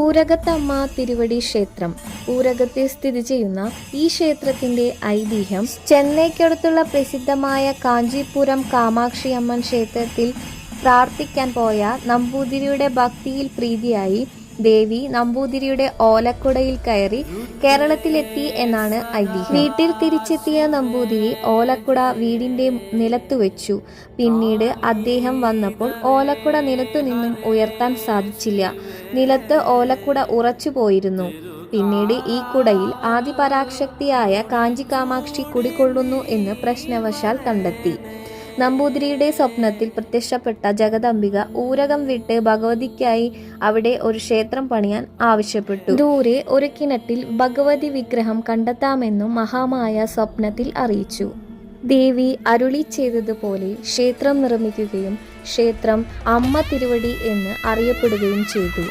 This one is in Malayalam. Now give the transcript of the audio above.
ഊരകത്തമ്മ തിരുവടി ക്ഷേത്രം. ഊരകത്തെ സ്ഥിതി ചെയ്യുന്ന ഈ ക്ഷേത്രത്തിന്റെ ഐതിഹ്യം ചെന്നൈക്കടുത്തുള്ള പ്രസിദ്ധമായ കാഞ്ചീപുരം കാമാക്ഷി അമ്മൻ ക്ഷേത്രത്തിൽ പ്രാർത്ഥിക്കാൻ പോയ നമ്പൂതിരിയുടെ ഭക്തിയിൽ പ്രീതിയായി ദേവി നമ്പൂതിരിയുടെ ഓലക്കുടയിൽ കയറി കേരളത്തിലെത്തി എന്നാണ് ഐതിഹ്യം. വീട്ടിൽ തിരിച്ചെത്തിയ നമ്പൂതിരി ഓലക്കുട വീടിന്റെ നിലത്തു വെച്ചു. പിന്നീട് അദ്ദേഹം വന്നപ്പോൾ ഓലക്കുട നിലത്തു നിന്നും ഉയർത്താൻ സാധിച്ചില്ല. നിലത്ത് ഓലക്കുട ഉറച്ചു പോയിരുന്നു. പിന്നീട് ഈ കുടയിൽ ആദിപരാശക്തിയായ കാഞ്ചി കാമാക്ഷി കുടികൊള്ളുന്നു എന്ന് പ്രശ്നവശാൽ കണ്ടെത്തി. നമ്പൂതിരിയുടെ സ്വപ്നത്തിൽ പ്രത്യക്ഷപ്പെട്ട ജഗദംബിക ഊരകം വിട്ട് ഭഗവതിക്കായി അവിടെ ഒരു ക്ഷേത്രം പണിയാൻ ആവശ്യപ്പെട്ടു. ദൂരെ ഒരു കിണറ്റിൽ ഭഗവതി വിഗ്രഹം കണ്ടെത്താമെന്നും മഹാമായ സ്വപ്നത്തിൽ അറിയിച്ചു. ദേവി അരുളി ചെയ്തതുപോലെ ക്ഷേത്രം നിർമ്മിക്കുകയും ക്ഷേത്രം അമ്മ തിരുവടി എന്ന് അറിയപ്പെടുകയും ചെയ്തു.